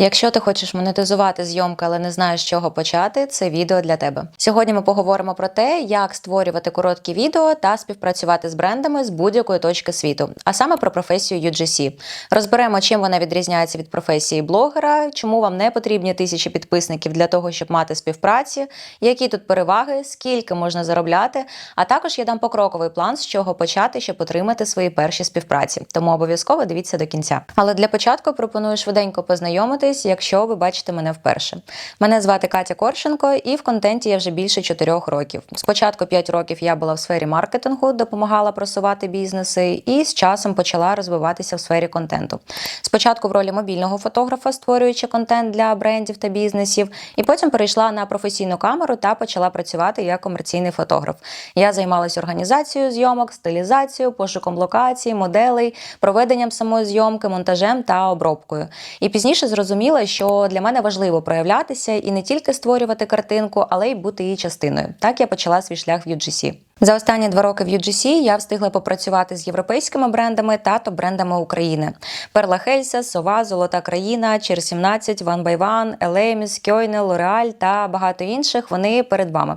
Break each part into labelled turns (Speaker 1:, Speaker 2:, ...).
Speaker 1: Якщо ти хочеш монетизувати зйомки, але не знаєш з чого почати, це відео для тебе. Сьогодні ми поговоримо про те, як створювати короткі відео та співпрацювати з брендами з будь-якої точки світу, а саме про професію UGC. Розберемо, чим вона відрізняється від професії блогера, чому вам не потрібні тисячі підписників для того, щоб мати співпраці, які тут переваги, скільки можна заробляти. А також я дам покроковий план, з чого почати, щоб отримати свої перші співпраці. Тому обов'язково дивіться до кінця. Але для початку пропоную швиденько познайомитись, якщо ви бачите мене вперше. Мене звати Катя Коршенко, і в контенті я вже більше 4 років. Спочатку 5 років я була в сфері маркетингу, допомагала просувати бізнеси, і з часом почала розвиватися в сфері контенту. Спочатку в ролі мобільного фотографа, створюючи контент для брендів та бізнесів, і потім перейшла на професійну камеру та почала працювати як комерційний фотограф. Я займалася організацією зйомок, стилізацією, пошуком локацій, моделей, проведенням самої зйомки, монтажем та обробкою. І пізніше зрозуміла, що для мене важливо проявлятися і не тільки створювати картинку, але й бути її частиною. Так я почала свій шлях в UGC. За останні два роки в UGC я встигла попрацювати з європейськими брендами та топ-брендами України: Перла Хельса, Сова, Золота країна, Чер 17, One by Елеміс, Кьойне, Лореаль та багато інших. Вони перед вами.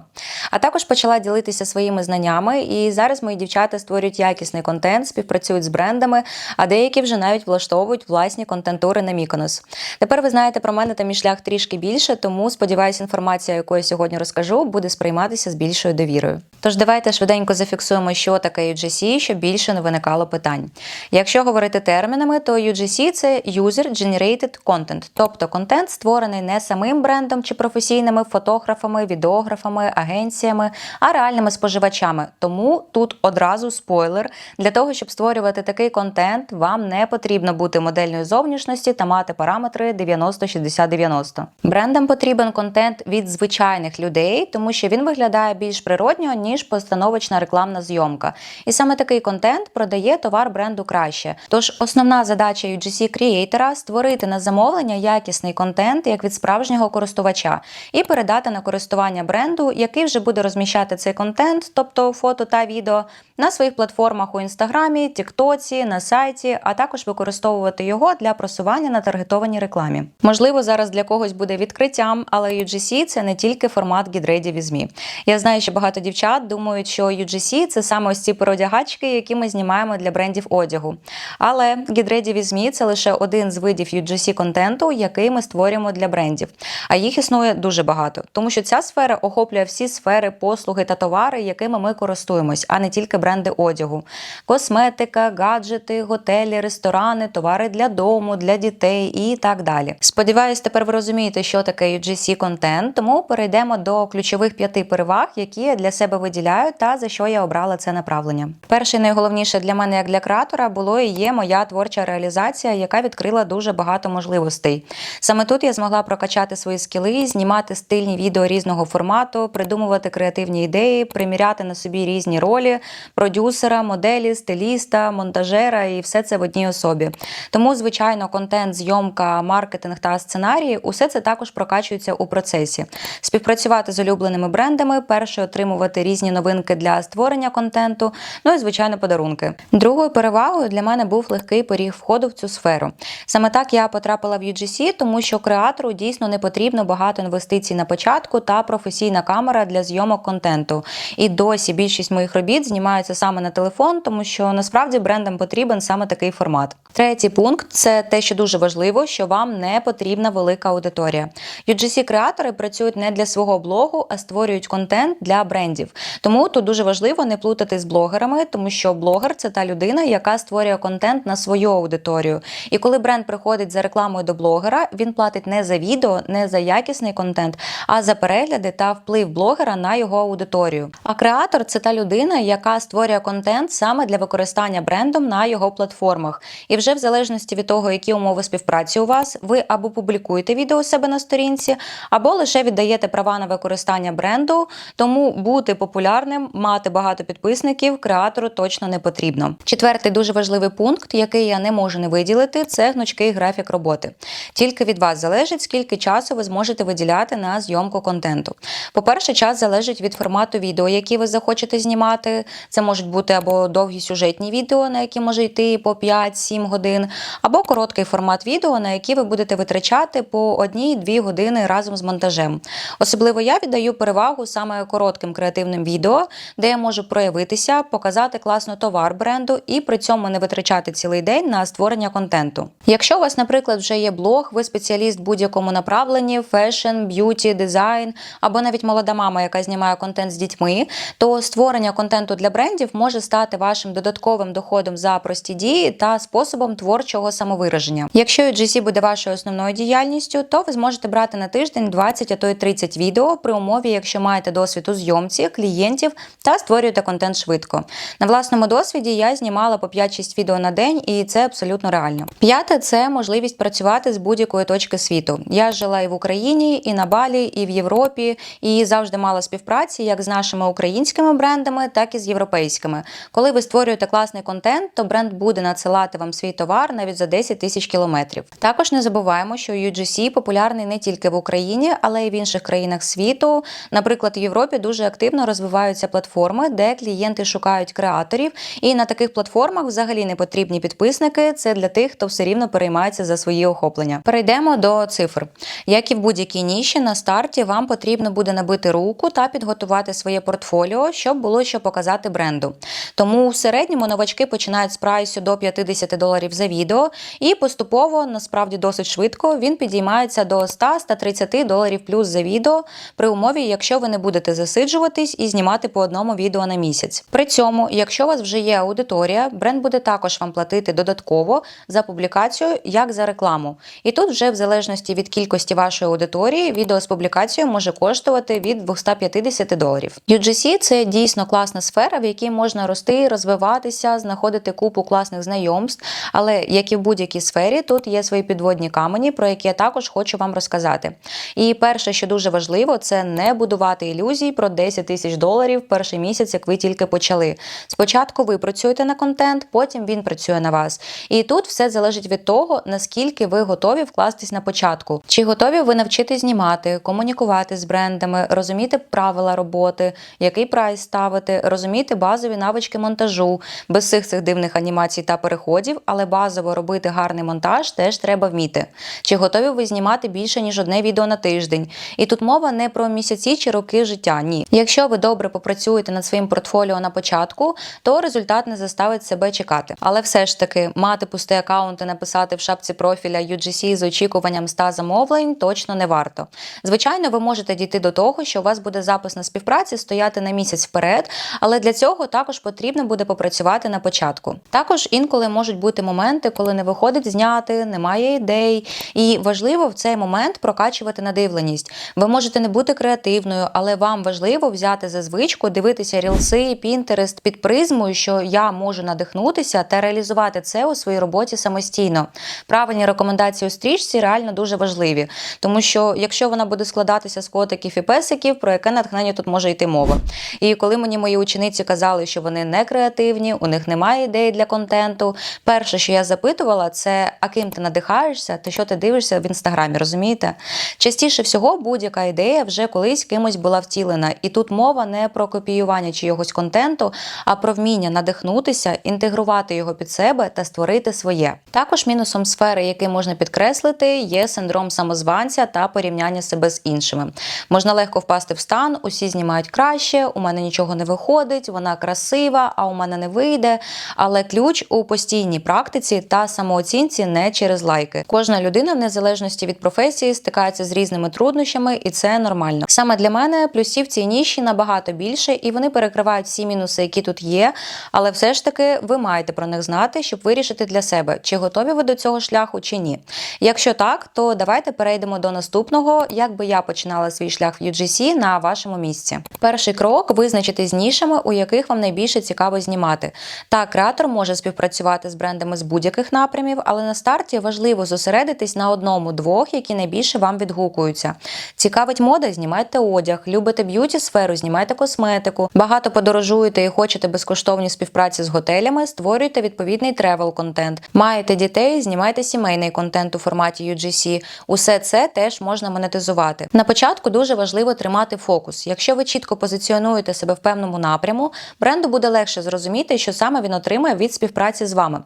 Speaker 1: А також почала ділитися своїми знаннями. І зараз мої дівчата створюють якісний контент, співпрацюють з брендами, а деякі вже навіть влаштовують власні контентури на Міконос. Тепер ви знаєте про мене та мій шлях трішки більше, тому сподіваюся, інформація, яку я сьогодні розкажу, буде сприйматися з більшою довірою. Тож давайте швиденько зафіксуємо, що таке UGC, щоб більше не виникало питань. Якщо говорити термінами, то UGC – це User Generated Content, тобто контент, створений не самим брендом чи професійними фотографами, відеографами, агенціями, а реальними споживачами. Тому тут одразу спойлер: для того, щоб створювати такий контент, вам не потрібно бути модельної зовнішності та мати параметри 90-60-90. Брендам потрібен контент від звичайних людей, тому що він виглядає більш природньо, ніж постановочна рекламна зйомка. І саме такий контент продає товар бренду краще. Тож основна задача UGC креатора створити на замовлення якісний контент як від справжнього користувача і передати на користування бренду, який вже буде розміщати цей контент, тобто фото та відео, на своїх платформах у інстаграмі, Тіктоці, на сайті, а також використовувати його для просування на таргетованій рекламі. Можливо, зараз для когось буде відкриттям, але UGC – це не тільки формат гідрейдів і ЗМІ. Я знаю, що багато дівчат думають, що UGC – це саме ось ці переодягачки, які ми знімаємо для брендів одягу. Але гідрейдів і ЗМІ – це лише один з видів UGC контенту, який ми створюємо для брендів. А їх існує дуже багато, тому що ця сфера охоплює всі сфери, послуги та товари, якими ми користуємось, а не тільки бренди одягу, косметика, гаджети, готелі, ресторани, товари для дому, для дітей і так далі. Сподіваюсь, тепер ви розумієте, що таке UGC контент, тому перейдемо до ключових п'яти переваг, які я для себе виділяю, та за що я обрала це направлення. Перше і найголовніше для мене, як для креатора, було і є моя творча реалізація, яка відкрила дуже багато можливостей. Саме тут я змогла прокачати свої скіли, знімати стильні відео різного формату, придумувати креативні ідеї, приміряти на собі різні ролі продюсера, моделі, стиліста, монтажера і все це в одній особі. Тому, звичайно, контент, зйомка, маркетинг та сценарії усе це також прокачується у процесі. Співпрацювати з улюбленими брендами, перше отримувати різні новинки для створення контенту, ну і звичайно, подарунки. Другою перевагою для мене був легкий поріг входу в цю сферу. Саме так я потрапила в UGC, тому що креатору дійсно не потрібно багато інвестицій на початку та професійна камера для зйомок контенту. І досі більшість моїх робіт знімаються саме на телефон, тому що насправді брендам потрібен саме такий формат. Третій пункт це те, що дуже важливо, що вам не потрібна велика аудиторія. UGC креатори працюють не для свого блогу, а створюють контент для брендів. Тому тут дуже важливо не плутати з блогерами, тому що блогер це та людина, яка створює контент на свою аудиторію. І коли бренд приходить за рекламою до блогера, він платить не за відео, не за якісний контент, а за перегляди та вплив блогера на його аудиторію. А креатор це та людина, яка створює контент саме для використання брендом на його платформах. І вже в залежності від того, які умови співпраці у вас, ви або публікуєте відео у себе на сторінці, або лише віддаєте права на використання бренду. Тому бути популярним, мати багато підписників креатору точно не потрібно. Четвертий дуже важливий пункт, який я не можу не виділити, це гнучкий графік роботи. Тільки від вас залежить, скільки часу ви зможете виділяти на зйомку контенту. По-перше, час залежить від формату відео, які ви захочете знімати. Це можуть бути або довгі сюжетні відео, на які може йти по 5-7 годин, або короткий формат відео, на які ви будете витрачати по одній-дві години разом з монтажем. Особливо я віддаю перевагу саме коротким креативним відео, де я можу проявитися, показати класно товар бренду і при цьому не витрачати цілий день на створення контенту. Якщо у вас, наприклад, вже є блог, ви спеціаліст в будь-якому направленні, фешн, б'юті, дизайн або навіть молода мама, яка знімає контент з дітьми, то створення контенту для брендів може стати вашим додатковим доходом за прості дії та способом творчого самовираження. Якщо UGC буде вашою основною діяльністю, то ви зможете брати на тиждень 20, а то й 30 відео при умові, якщо маєте досвід у зйомці, клієнтів та створюєте контент швидко. На власному досвіді я знімала по 5-6 відео на день, і це абсолютно реально. П'яте це можливість працювати з будь-якої точки світу. Я жила і в Україні, і на Балі, і в Європі, і завжди мала співпраці як з нашими українськими брендами, так і з європейськими. Коли ви створюєте класний контент, то бренд буде надсилати вам свій товар навіть за 10 тисяч кілометрів. Також не забуваємо, що UGC популярний не тільки в Україні, але й в інших країнах світу. Наприклад, в Європі дуже активно розвиваються платформи, де клієнти шукають креаторів, і на таких платформах взагалі не потрібні підписники. Це для тих, хто все рівно переймається за свої охоплення. Перейдемо до цифр. Як і в будь-якій ніші, на старті вам потрібно буде набити руку та підготувати своє портфоліо, щоб було що показати бренду. Тому в середньому новачки починають з прайсу до 50 доларів за відео, і поступово, насправді досить швидко, він підіймається до 100-130 доларів плюс за відео при умові, якщо ви не будете засиджуватись і знімати по одному відео на місяць. При цьому, якщо у вас вже є аудиторія, бренд буде також вам платити додатково за публікацію, як за рекламу. І тут вже в залежності від кількості вашої аудиторії, відео з публікацією може коштувати від 250 доларів. UGC – це дійсно класна сфера, в якій можна рости, розвиватися, знаходити купу класних знайомств. Але як і в будь-якій сфері, тут є свої підводні камені, про які я також хочу вам розказати. І перше, що дуже важливо, це не будувати ілюзій про 10 тисяч доларів перший місяць, як ви тільки почали. Спочатку ви працюєте на контент, потім він працює на вас. І тут все залежить від того, наскільки ви готові вкластись на початку. Чи готові ви навчити знімати, комунікувати з брендами, розуміти правила роботи, який прайс ставити, розуміти базові навички монтажу, без всіх цих дивних анімацій та переходів, але базово робити гарний монтаж теж треба вміти. Чи готові ви знімати більше ніж одне відео на тиждень? І тут мова не про місяці чи роки життя. Ні. Якщо ви добре попрацюєте над своїм портфоліо на початку, то результат не заставить себе чекати. Але все ж таки мати пустий аккаунт і написати в шапці профіля UGC з очікуванням 100 замовлень точно не варто. Звичайно, ви можете дійти до того, що у вас буде запис на співпраці стояти на місяць вперед, але для цього також потрібно буде попрацювати на початку. Також інколи можуть бути моменти, коли не виходить зняти, немає ідей, і важливо в цей момент прокачувати надивленість. Ви можете не бути креативною, але вам важливо взяти за звичку, дивитися рілси, пінтерест під призмою, що я можу надихнутися та реалізувати це у своїй роботі самостійно. Правильні рекомендації у стрічці реально дуже важливі, тому що якщо вона буде складатися з котиків і песиків, про яке натхнення тут може йти мова. І коли мені мої учениці казали, що вони не креативні, у них немає ідеї для контенту. Перше, що я запитувала, це а ким ти надихаєшся, та що ти дивишся в інстаграмі, розумієте? Частіше всього, будь-яка ідея вже колись кимось була втілена, і тут мова не про копіювання чийогось контенту, а про вміння надихнутися, інтегрувати його під себе та створити своє. Також мінусом сфери, який можна підкреслити, є синдром самозванця та порівняння себе з іншими. Можна легко впасти в стан, усі знімають краще, у мене нічого не виходить, вона красива, а у мене не вийде. Але ключ у постійній практиці та самооцінці не через лайки. Кожна людина, в незалежності від професії, стикається з різними труднощами, і це нормально. Саме для мене плюсів цій ніші набагато більше, і вони перекривають всі мінуси, які тут є. Але все ж таки ви маєте про них знати, щоб вирішити для себе, чи готові ви до цього шляху, чи ні. Якщо так, то давайте перейдемо до наступного, як би я починала свій шлях в UGC на вашому місці. Перший крок визначити з нішами, у яких вам найбільше цікаво знімати. Так, креатор може співпрацювати з брендами з будь-яких напрямів, але на старті важливо зосередитись на одному-двох, які найбільше вам відгукуються. Цікавить мода, знімайте одяг, любите б'юті сферу, знімайте косметику. Багато подорожуєте і хочете безкоштовні співпраці з готелями, створюйте відповідний тревел контент. Маєте дітей, знімайте сімейний контент у форматі UGC. Усе це теж можна монетизувати. На початку дуже важливо тримати фокус. Якщо ви чітко позиціонуєте себе в певному напряму, бренду буде легше зрозуміти, що саме він отримує від співпраці з вами.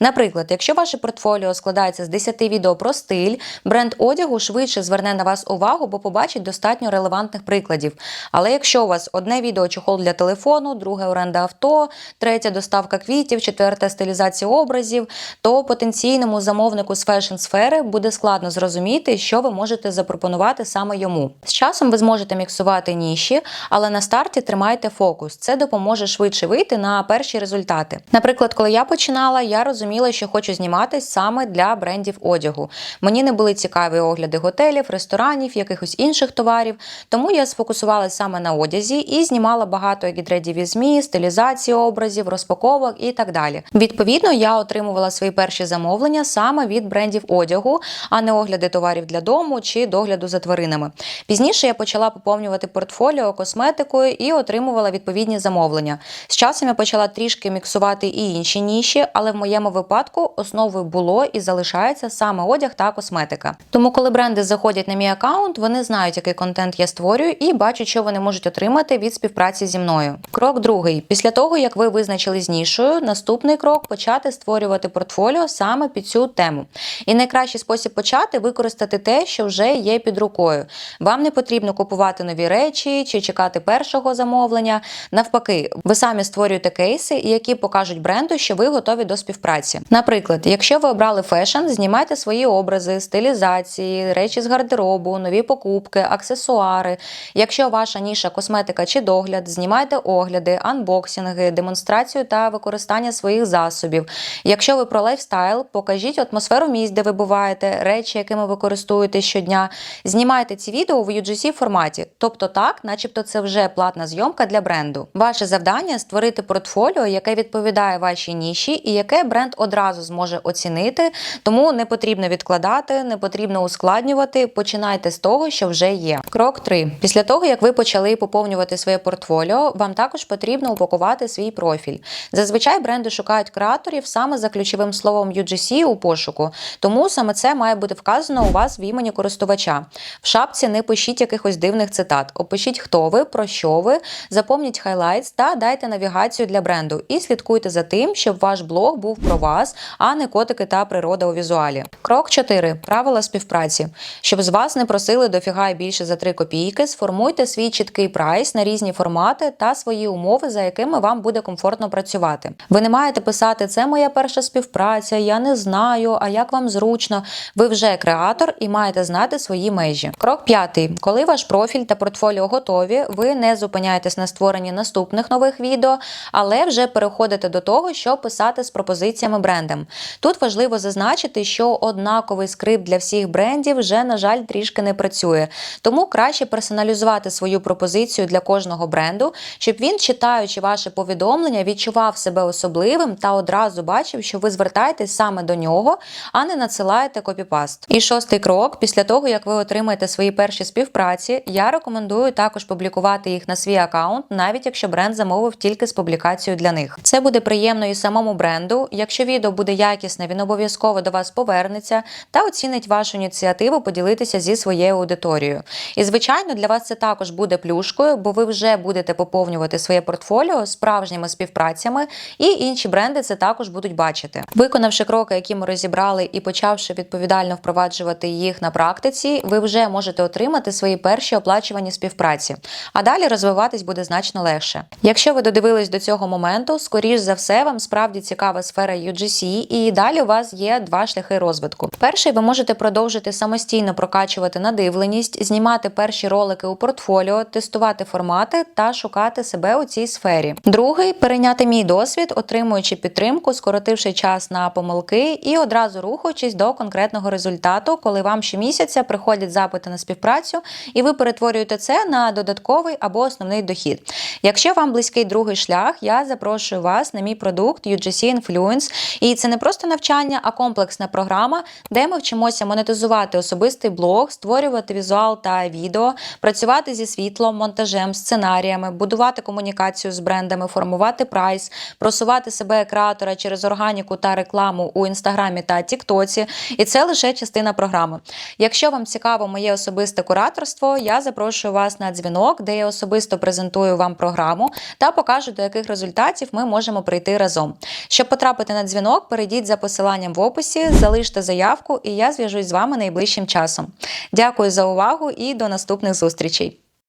Speaker 1: Наприклад, якщо ваше портфоліо складається з знайти відео про стиль, бренд одягу швидше зверне на вас увагу, бо побачить достатньо релевантних прикладів. Але якщо у вас одне відео чохол для телефону, друге оренда авто, третє доставка квітів, четверте стилізація образів, то потенційному замовнику з фешн сфери буде складно зрозуміти, що ви можете запропонувати саме йому. З часом ви зможете міксувати ніші, але на старті тримайте фокус. Це допоможе швидше вийти на перші результати. Наприклад, коли я починала, я розуміла, що хочу зніматись саме для брендів одягу. Мені не були цікаві огляди готелів, ресторанів, якихось інших товарів, тому я сфокусувалася саме на одязі і знімала багато гідредів із ЗМІ, стилізації образів, розпаковок і так далі. Відповідно, я отримувала свої перші замовлення саме від брендів одягу, а не огляди товарів для дому чи догляду за тваринами. Пізніше я почала поповнювати портфоліо косметикою і отримувала відповідні замовлення. З часом я почала трішки міксувати і інші ніші, але в моєму випадку основою було і залишається саме одяг та косметика. Тому, коли бренди заходять на мій аккаунт, вони знають, який контент я створюю, і бачать, що вони можуть отримати від співпраці зі мною. Крок другий: після того як ви визначили з нішою, наступний крок почати створювати портфоліо саме під цю тему. І найкращий спосіб почати використати те, що вже є під рукою. Вам не потрібно купувати нові речі чи чекати першого замовлення. Навпаки, ви самі створюєте кейси, які покажуть бренду, що ви готові до співпраці. Наприклад, якщо ви обрали фешн, знімайте свої образи, стилізації, речі з гардеробу, нові покупки, аксесуари. Якщо ваша ніша косметика чи догляд, знімайте огляди, анбоксинги, демонстрацію та використання своїх засобів. Якщо ви про лайфстайл, покажіть атмосферу місць, де ви буваєте, речі, якими ви користуєтесь щодня. Знімайте ці відео в UGC форматі, тобто так, начебто це вже платна зйомка для бренду. Ваше завдання створити портфоліо, яке відповідає вашій ніші і яке бренд одразу зможе оцінити. Тому не потрібно відкладати, не потрібно ускладнювати. Починайте з того, що вже є. Крок 3. Після того, як ви почали поповнювати своє портфоліо, вам також потрібно упакувати свій профіль. Зазвичай бренди шукають креаторів саме за ключовим словом UGC у пошуку, тому саме це має бути вказано у вас в імені користувача. В шапці не пишіть якихось дивних цитат. Опишіть, хто ви, про що ви, запомніть хайлайтс та дайте навігацію для бренду. І слідкуйте за тим, щоб ваш блог був про вас, а не котики та природа у візуалі. Крок 4. Правила співпраці. Щоб з вас не просили дофіга більше за 3 копійки, сформуйте свій чіткий прайс на різні формати та свої умови, за якими вам буде комфортно працювати. Ви не маєте писати це моя перша співпраця, я не знаю, а як вам зручно. Ви вже креатор і маєте знати свої межі. Крок п'ятий. Коли ваш профіль та портфоліо готові, ви не зупиняєтесь на створенні наступних нових відео, але вже переходите до того, що писати з пропозиціями брендам. Тут важливо зазначити, що однаковий скрипт для всіх брендів вже, на жаль, трішки не працює. Тому краще персоналізувати свою пропозицію для кожного бренду, щоб він, читаючи ваше повідомлення, відчував себе особливим та одразу бачив, що ви звертаєтесь саме до нього, а не надсилаєте копіпаст. І шостий крок: після того, як ви отримаєте свої перші співпраці, я рекомендую також публікувати їх на свій аккаунт, навіть якщо бренд замовив тільки з публікацією для них. Це буде приємно і самому бренду. Якщо відео буде якісне, він обов'язково до вас повернеться та оцінить вашу ініціативу поділитися зі своєю аудиторією. І звичайно, для вас це також буде плюшкою, бо ви вже будете поповнювати своє портфоліо справжніми співпрацями, і інші бренди це також будуть бачити. Виконавши кроки, які ми розібрали, і почавши відповідально впроваджувати їх на практиці, ви вже можете отримати свої перші оплачувані співпраці. А далі розвиватись буде значно легше. Якщо ви додивились до цього моменту, скоріш за все, вам справді цікава сфера UGC, і далі у вас є два шляхи розвитку. Перший ви можете продовжити самостійно прокачувати надивленість, знімати перші ролики у портфоліо, тестувати формати та шукати себе у цій сфері. Другий перейняти мій досвід, отримуючи підтримку, скоротивши час на помилки і одразу рухаючись до конкретного результату, коли вам щомісяця приходять запити на співпрацю, і ви перетворюєте це на додатковий або основний дохід. Якщо вам близький другий шлях, я запрошую вас на мій продукт UGC Influence. І це не просто навчання, а комплексна програма, де ми вчимося монетизувати особистий блог, створювати візуал та відео, працювати зі світлом, монтажем, сценаріями, будувати комунікацію з брендами, формувати прайс, просувати себе як креатора через органіку та рекламу у інстаграмі та Тіктоці. І це лише частина програми. Якщо вам цікаво моє особисте кураторство, я запрошую вас на дзвінок, де я особисто презентую вам програму та покажу, до яких результатів ми можемо прийти разом. Щоб потрапити на дзвінок, перейдіть за посиланням в описі, залиште заявку, і я зв'яжусь з вами найближчим часом. Дякую за увагу і до наступних зустрічей!